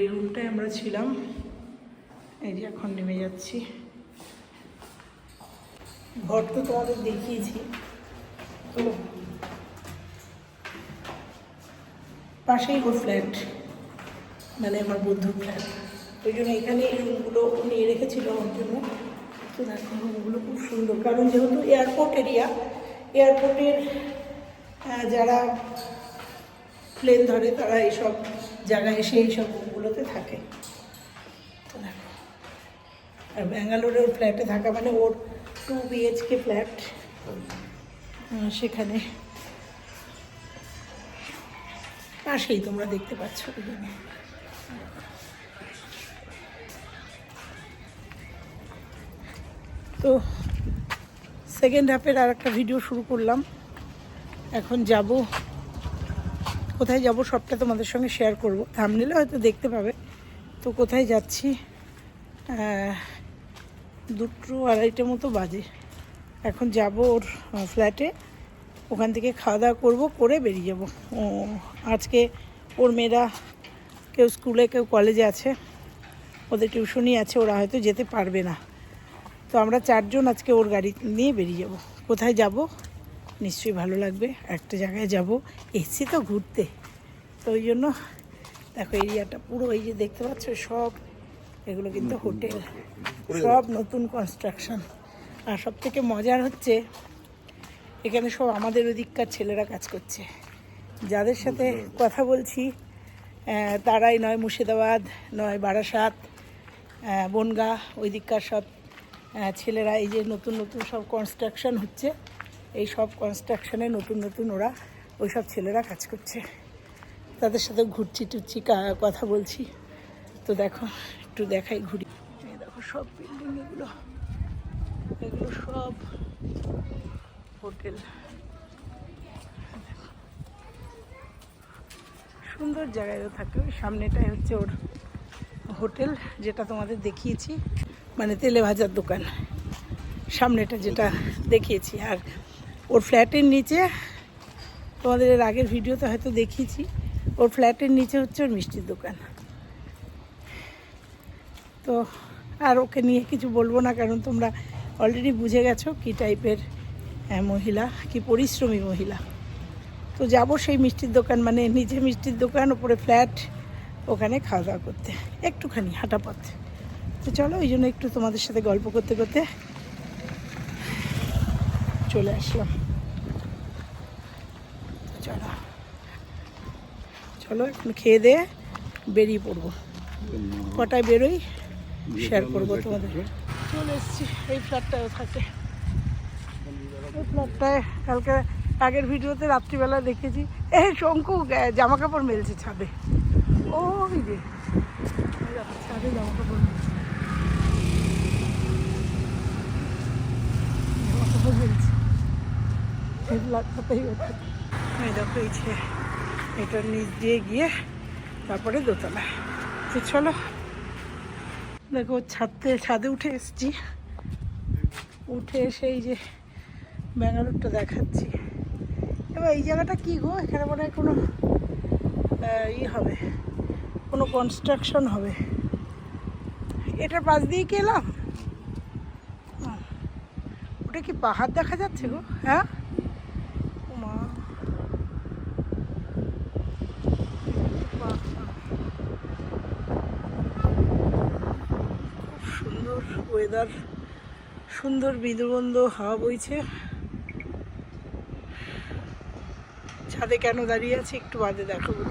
এই রুমটায় আমরা ছিলাম। এই যে এখন নেমে যাচ্ছি। ঘর তো তোমাদের দেখিয়েছি। তো পাশেই ওর ফ্ল্যাট মানে আমার বন্ধুর ফ্ল্যাট ওই জন্য এখানে এই রুমগুলো নিয়ে রেখেছিল আমার জন্য। তো দেখো রুমগুলো খুব সুন্দর। কারণ যেহেতু এয়ারপোর্ট এরিয়া এয়ারপোর্টের যারা প্লেন ধরে তারা এইসব জায়গায় এসে এইসব রুমগুলোতে থাকে। তো দেখো, আর ব্যাঙ্গালোরের ফ্ল্যাটে থাকা মানে ওর টু বিএইচকে ফ্ল্যাট সেখানে। পাশেই তোমরা দেখতে পাচ্ছ। তো সেকেন্ড হাফের আর একটা ভিডিও শুরু করলাম। এখন যাব কোথায় যাব সবটা তোমাদের সঙ্গে শেয়ার করব। থামনিলে হয়তো দেখতে পাবে। তো কোথায় যাচ্ছি? দুটো আড়াইটে মতো বাজে। এখন যাব ওর ফ্ল্যাটে ওখান থেকে খাওয়া দাওয়া করব, করে বেরিয়ে যাব। ও, আজকে ওর মেয়েরা কেউ স্কুলে কেউ কলেজে আছে। ওদের টিউশনই আছে, ওরা হয়তো যেতে পারবে না। তো আমরা চারজন আজকে ওর গাড়ি নিয়ে বেরিয়ে যাব। কোথায় যাব? নিশ্চয়ই ভালো লাগবে। একটা জায়গায় যাব। এসছি তো ঘুরতে। তো ওই জন্য দেখো এরিয়াটা পুরো এই যে দেখতে পাচ্ছ সব এগুলো কিন্তু হোটেল। সব নতুন কনস্ট্রাকশন আর সব থেকে মজার হচ্ছে এখানে সব আমাদের ওদিককার ছেলেরা কাজ করছে। যাদের সাথে কথা বলছি তারাই নয় মুর্শিদাবাদ নয় বারাসাত বনগাঁ ওই দিককার সব ছেলেরা এই যে নতুন নতুন সব কনস্ট্রাকশন হচ্ছে। এই সব কনস্ট্রাকশনে নতুন নতুন ওরা ওই সব ছেলেরা কাজ করছে। তাদের সাথে ঘুরছি টুরছি, কা- কথা বলছি। তো দেখো, একটু দেখাই ঘুরি। দেখো সব বিল্ডিং এগুলো। এগুলো সব হোটেল। সুন্দর জায়গায় থাকে। সামনেটাই হচ্ছে ওর হোটেল, যেটা তোমাদের দেখিয়েছি। মানে তেলে ভাজার দোকান। সামনেটা যেটা দেখিয়েছি। আর ওর ফ্ল্যাটের নিচে, তোমাদের এর আগের ভিডিওতে হয়তো দেখিয়েছি। ওর ফ্ল্যাটের নিচে হচ্ছে ওর মিষ্টির দোকান। তো আর ওকে নিয়ে কিছু বলব না, কারণ তোমরা অলরেডি বুঝে গেছো কী টাইপের মহিলা, কি পরিশ্রমী মহিলা। তো যাব সেই মিষ্টির দোকান মানে নিচে মিষ্টির দোকান, ওপরে ফ্ল্যাট, ওখানে খাওয়া দাওয়া করতে। একটুখানি হাঁটা পথ। তো চলো ওই জন্য একটু তোমাদের সাথে গল্প করতে করতে চলে আসলাম। চলো। চলো এখন খেয়ে দিয়ে বেরিয়ে পড়ব। কটায় বেরোই? শেয়ার করব তোমাদের। চলে এসছি, এই ফ্ল্যাটটাও থাকে এই ফ্ল্যাটটায় কালকে আগের ভিডিওতে রাত্রিবেলা দেখেছি। এই শঙ্কু জামা কাপড় মেলছে ছাদে। ওই যে, ছাদে জামা কাপড় মেলছে। জামা কাপড় মেলছে। এই ফ্ল্যাটটাতেই ও এই দেখো, এই এটার নিচ দিয়ে গিয়ে তারপরে দোতলা তো চলো, দেখো ছাদতে ছাদে উঠে এসেছি। উঠে এসে এই যে ব্যাঙ্গালোরটা দেখাচ্ছি। এবার এই জায়গাটা কি গো? এখানে মনে হয় কোনো ই হবে, কোনো কনস্ট্রাকশন হবে। এটার পাশ দিয়ে কি এলাম? ওটা কি পাহাড় দেখা যাচ্ছে গো? হ্যাঁ ও মা পাহাড়। খুব সুন্দর ওয়েদার সুন্দর বিদুবন্ধ হাওয়া বইছে। ছাদে কেন দাঁড়িয়ে আছে একটু বাদে দেখাবো।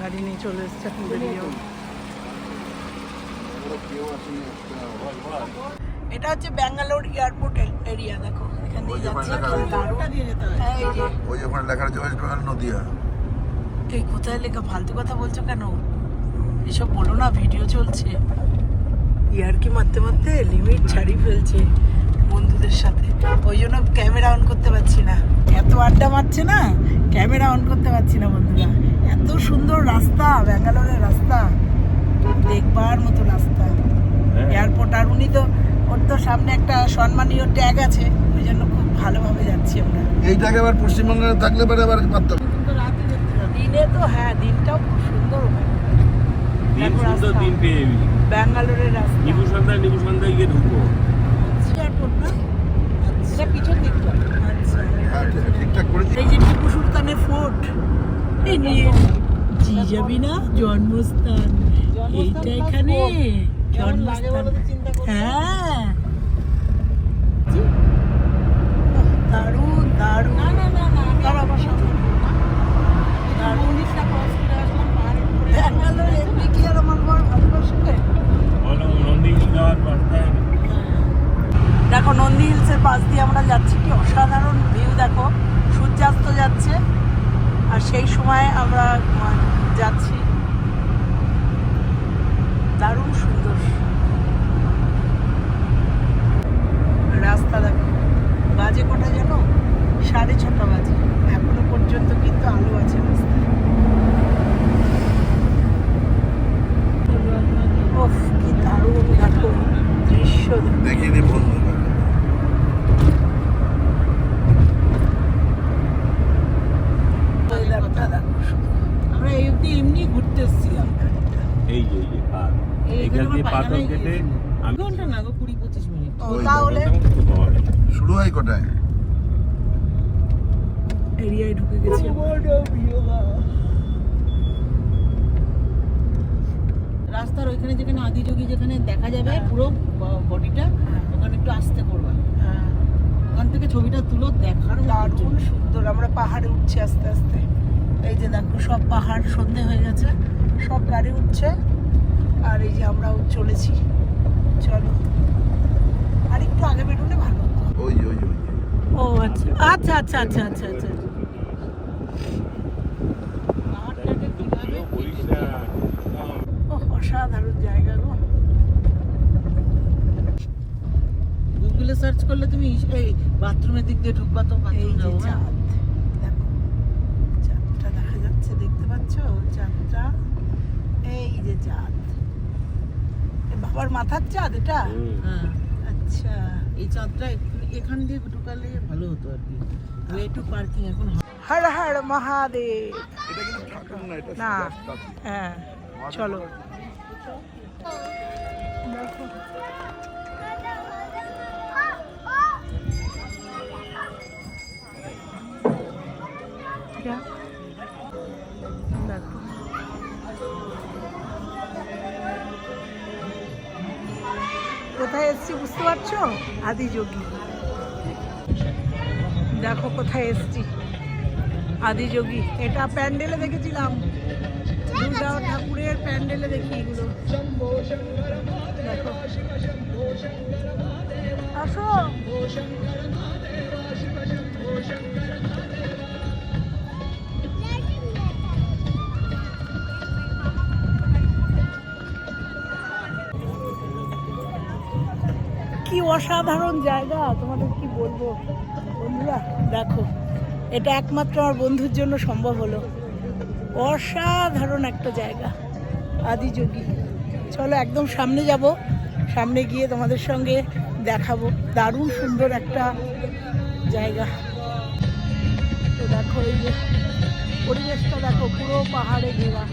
গাড়ি নিয়ে চলে এসছে এখন এটা হচ্ছে ব্যাঙ্গালোর এয়ারপোর্ট এরিয়া দেখো। এখান দিয়ে যাচ্ছে। হ্যাঁ, এই যে। ওই ওখানে লেখা আছে ওয়েস্ট বেঙ্গল নদিয়া। এই কোথায় লেখা? ফালতু কথা বলছো কেন? এসব বলো না ভিডিও চলছে। ইয়ার কি মারতে মারতে লিমিট ছাড়িয়ে ফেলছে। বন্ধুদের সাথে। ওই জন্য ক্যামেরা অন করতে পারছি না। এত আড্ডা মারছে না ক্যামেরা অন করতে পারছি না বন্ধুরা। এত সুন্দর রাস্তা ব্যাঙ্গালোরের রাস্তা। দেখবার মতো রাস্তা। এয়ারপোর্ট আর উনি তো ওর তো সামনে একটা সম্মানীয় ট্যাগ আছে ওই জন্য খুব ভালোভাবে যাচ্ছি আমরা। এই এইটাকে আবার পশ্চিমবঙ্গে থাকলে পরে আবার পারতাম। দিনে তো হ্যাঁ দিনটাও খুব সুন্দর। দিন সুন্দর দিন পেয়ে ব্যাঙ্গালোরের রাস্তা। নিবু সন্ধ্যায় নিবু সন্ধ্যায় গিয়ে ঢুকবো। এয়ারপোর্ট না? এটা পিছন দিকটা আচ্ছা। হ্যাঁ ঠিকঠাক এই যে টিপু সুলতানের ফোর্ট এই নিয়ে জি যাবি না? জন্মস্থান। এইটা এখানে? জন্মস্থান। হ্যাঁ। দারুণ দারুণ। না না না না দাঁড়া বসা। দারুণ। ব্যাঙ্গালোর এমনি কি আর আমার বড় ভালোবাসে বলো নন্দীগ্রাম যাওয়ার রাস্তায় দেখো নন্দী হিলসের পাশ দিয়ে আমরা যাচ্ছি, কি অসাধারণ ভিউ দেখো। সূর্যাস্ত যাচ্ছে, আর সেই সময় আমরা মানে, যাচ্ছি দারুণ সুন্দর রাস্তা দেখো বাজে কটা যেন সাড়ে ছটা বাজে এখনও পর্যন্ত কিন্তু আলো আছে রাস্তায় ওফ কি দারুণ দেখো দৃশ্য দেখো দেখিয়ে নি বন্ধু ওয়েদারটা দেখো শুধু। আমরা এই অবধি এমনি ঘুরতে এসেছিলাম এই যে এই যে পার এইখান দিয়ে পাথর কেটে ঘণ্টা না গো কুড়ি পঁচিশ মিনিট। তাহলে তো পাওয়া যায়। শুরু হয় কোটায়? এরিয়ায় ঢুকে গেছি। রাস্তার ওইখানে যেখানে আদিযোগী যেখানে দেখা যাবে পুরো বডিটা ওখানে একটু আসতে করবা। হ্যাঁ, ওখান থেকে ছবিটা তুলো দেখার দারুণ সুন্দর আমরা পাহাড়ে উঠছি আস্তে আস্তে। এই যে দেখো সব পাহাড় সন্ধে হয়ে গেছে সব গাড়ি উঠছে। আর এই যে আমরাও চলেছি। চলো। আর একটু আগে বেরোলে ভালো ওই ওই ওই ও আচ্ছা। আচ্ছা আচ্ছা আচ্ছা আচ্ছা আচ্ছা। অসাধারণ জায়গা গো। গুগলে সার্চ করলে তুমি এই বাথরুমের দিক দিয়ে ঢুকবা তো হ্যাঁ? চাঁদ। দেখো চাঁদটা দেখা যাচ্ছে দেখতে পাচ্ছ? চাঁদটা। এই যে চাঁদ। বাবার মাথার চাঁদ এটা? হ্যাঁ আচ্ছা। এই চাঁদটা এখান দিয়ে ঢুকালে ভালো হতো আর কি। ওয়ে টু পার্কিং এখন। হর হর মহাদেব। এটা কিন্তু ঠাকুর না। হ্যাঁ চলো। কোথায় এসছি বুঝতে পারছ? আদিযোগী দেখো কোথায় এসছি। আদিযোগী এটা প্যান্ডেলে দেখেছিলাম। দুর্গা ঠাকুরের প্যান্ডেলে দেখি এগুলো। দেখো। আসো। অসাধারণ জায়গা, তোমাদের কি বলব? বন্ধুরা, দেখো, এটা একমাত্র আমার বন্ধুর জন্য সম্ভব হলো। অসাধারণ একটা জায়গা, আদিযোগী। চলো একদম সামনে যাব, সামনে গিয়ে তোমাদের সঙ্গে দেখাবো। দারুণ সুন্দর একটা জায়গা। তো দেখো এই যে, পরিবেশটা দেখো, পুরো পাহাড়ে ঘেরা।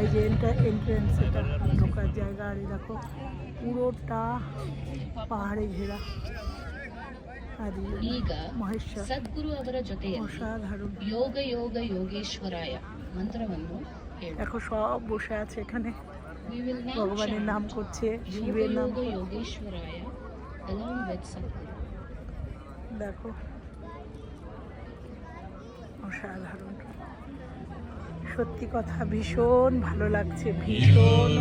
এই যে এন্ট্রেন্স এটা ঢোকার জায়গা আর এই দেখো পুরোটা পাহাড়ে ঘেরা আর এই ಈಗ মহেশ্বর ಸದ್ಗುರು ಅವರ ಜೊತೆಯಲ್ಲಿ অসাধারণ ಯೋಗ ಯೋಗ ಯೋಗೇಶ್ವರಾಯ ಮಂತ್ರವನ್ನು ಹೇಳು দেখো সব বসে আছে এখানে We will now ভগবানের chant নাম করছে ಯೋಗ শিবের নাম ಯೋಗ ಯೋಗೇಶ್ವರಾಯ along with Sadhguru. দেখো অসাধারণ সত্যি কথা ভীষণ ভালো লাগছে ভীষণ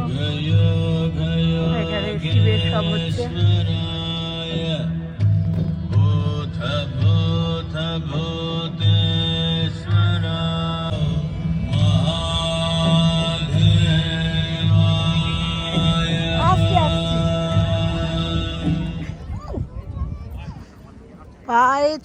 শিবের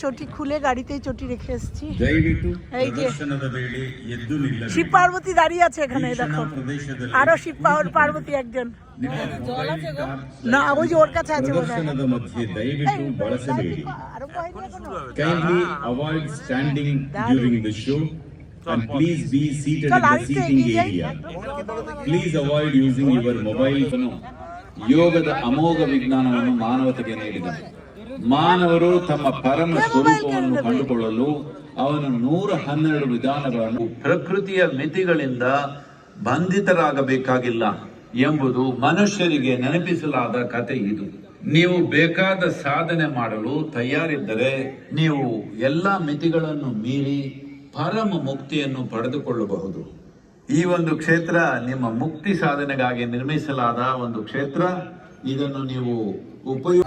চটি খুলে গাড়িতেই চটি রেখে এসেছি ದಯವಿಟ್ಟು এই যে। ಪ್ರದರ್ಶನದ ವೇಳೆ ಎದ್ದು ನಿಲ್ಲಬೇಡಿ. শিব পার্বতী দাঁড়িয়ে আছে এখানে ಈ দেখো ಕ್ಷಣ ಪ್ರದೇಶದಲ್ಲಿ আরো শিব পার- পার্বতী একজন ನಿಮ್ಮ ಮೊಬೈಲ್ ಟಾರ್ಚ್ না ওই যে ওর কাছে আছে বোধ হয় ಪ್ರದರ್ಶನದ ಮಧ್ಯೆ ದಯವಿಟ್ಟು ಬಳಸಬೇಡಿ আরো হয়নি এখনো Kindly avoid standing during the show and please be seated in চল the আরেকটু seating এগিয়ে যাই area. Please avoid using your mobile phone. ಯೋಗದ ಅಮೋಘ ವಿಜ್ಞಾನವನ್ನು ಮಾನವತೆಗೆ ನೀಡಿದನು ಮಾನವರು ತಮ್ಮ ಪರಮ ಸ್ವರೂಪವನ್ನು ಕಂಡುಕೊಳ್ಳಲು ಅವನು ನೂರ ಹನ್ನೆರಡು ವಿಧಾನಗಳನ್ನು ಪ್ರಕೃತಿಯ ಮಿತಿಗಳಿಂದ ಬಂಧಿತರಾಗಬೇಕಾಗಿಲ್ಲ ಎಂಬುದು ಮನುಷ್ಯರಿಗೆ ನೆನಪಿಸಲಾದ ಕತೆ ಇದು. ನೀವು ಬೇಕಾದ ಸಾಧನೆ ಮಾಡಲು ತಯಾರಿದ್ದರೆ ನೀವು ಎಲ್ಲ ಮಿತಿಗಳನ್ನು ಮೀರಿ ಪರಮ ಮುಕ್ತಿಯನ್ನು ಪಡೆದುಕೊಳ್ಳಬಹುದು. ಈ ಒಂದು ಕ್ಷೇತ್ರ ನಿಮ್ಮ ಮುಕ್ತಿ ಸಾಧನೆಗಾಗಿ ನಿರ್ಮಿಸಲಾದ ಒಂದು ಕ್ಷೇತ್ರ. ಇದನ್ನು ನೀವು ಉಪಯೋಗ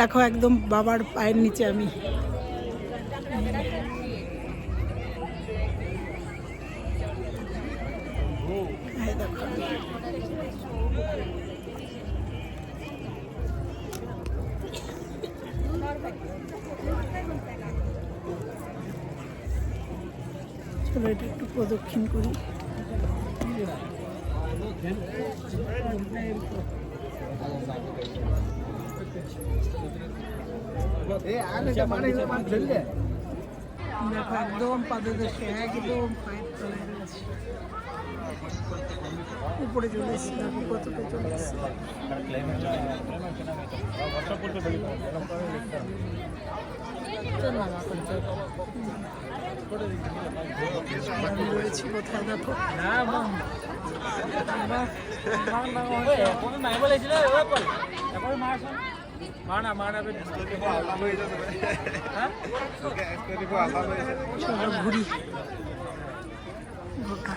দেখো একদম বাবার পায়ের নিচে আমি। একটু প্রদক্ষিণ করি। দেখো একদম পাদদেশে একদম পায়ের তলায় রয়েছে। উপরে চলে এসেছি দেখো কতটা চলে এসেছি। রয়েছি কোথায় দেখো? চলো ঘুরি গোটা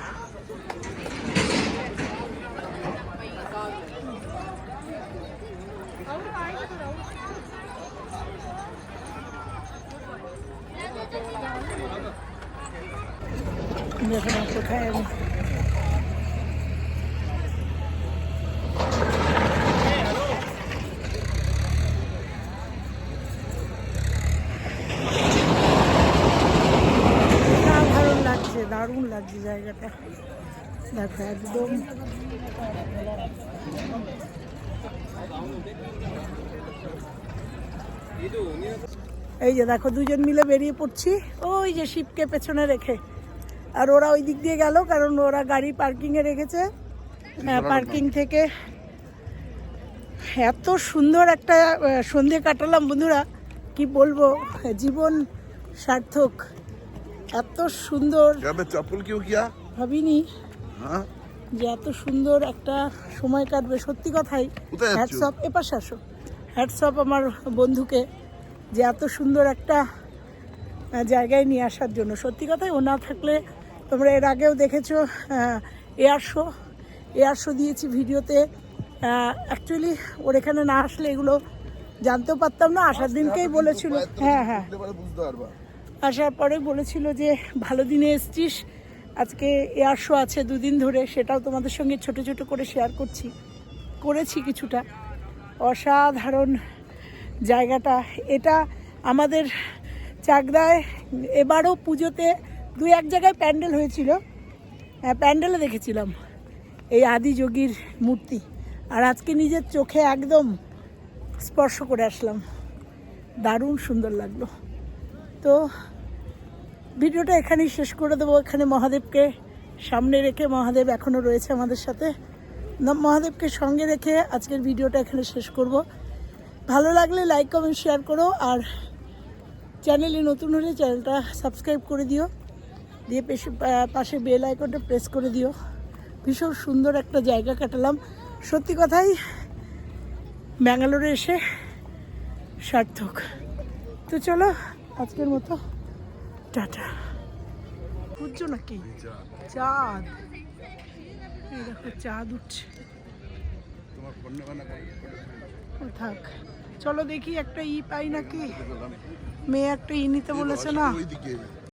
দেখো না কোথায় আমি দারুণ লাগছে দারুণ লাগছে জায়গাটা দেখো একদম এই যে দেখো দুজন মিলে বেরিয়ে পড়ছি। ওই যে শিবকে পেছনে রেখে। আর ওরা ওই দিক দিয়ে গেল কারণ ওরা গাড়ি পার্কিংয়ে রেখেছে। হ্যাঁ, পার্কিং থেকে। এত সুন্দর একটা সন্ধে কাটালাম বন্ধুরা। কি বলব? জীবন সার্থক। এত সুন্দর। চপ্পল কেউ ভাবিনি। হ্যাঁ? যে এত সুন্দর একটা সময় কাটবে। সত্যি কথাই? হ্যাটসঅপ এপাশে আসো। হ্যাটসঅপ আমার বন্ধুকে যে এত সুন্দর একটা জায়গায় নিয়ে আসার জন্য। সত্যি কথাই ও না থাকলে তোমরা এর আগেও দেখেছ এয়ার শো। এয়ার শো দিয়েছি ভিডিওতে। অ্যাকচুয়ালি ওর এখানে না আসলে এগুলো জানতেও পারতাম না। আসার দিনকেই বলেছিল। হ্যাঁ হ্যাঁ। আসার পরে বলেছিল যে ভালো দিনে এসছিস আজকে এয়ার শো আছে দুদিন ধরে, সেটাও তোমাদের সঙ্গে ছোট ছোট করে শেয়ার করছি। করেছি কিছুটা। অসাধারণ জায়গাটা। এটা আমাদের চাকদায় এবারও পুজোতে দু এক জায়গায় প্যান্ডেল হয়েছিল। হ্যাঁ প্যান্ডেলে দেখেছিলাম এই আদি যোগীর মূর্তি। আর আজকে নিজের চোখে একদম স্পর্শ করে আসলাম। দারুণ সুন্দর লাগল। তো ভিডিওটা এখানেই শেষ করে দেবো। এখানে মহাদেবকে সামনে রেখে মহাদেব এখনও রয়েছে আমাদের সাথে। মহাদেবকে সঙ্গে রেখে আজকের ভিডিওটা এখানে শেষ করব। ভালো লাগলে লাইক কমেন্ট শেয়ার করো আর চ্যানেলে নতুন হলে চ্যানেলটা সাবস্ক্রাইব করে দিও। দিয়ে পেশে পাশে বেল আইকনটা প্রেস করে দিও। ভীষণ সুন্দর একটা জায়গা কাটালাম। সত্যি কথাই, ব্যাঙ্গালোরে এসে সার্থক। তো চলো, আজকের মতো টাটা। বুঝছ নাকি? চাঁদ। এই দেখো, চাঁদ উঠছে। থাক। চলো দেখি একটা ই পাই নাকি। মেয়ে একটা ই নিতে বলেছে না?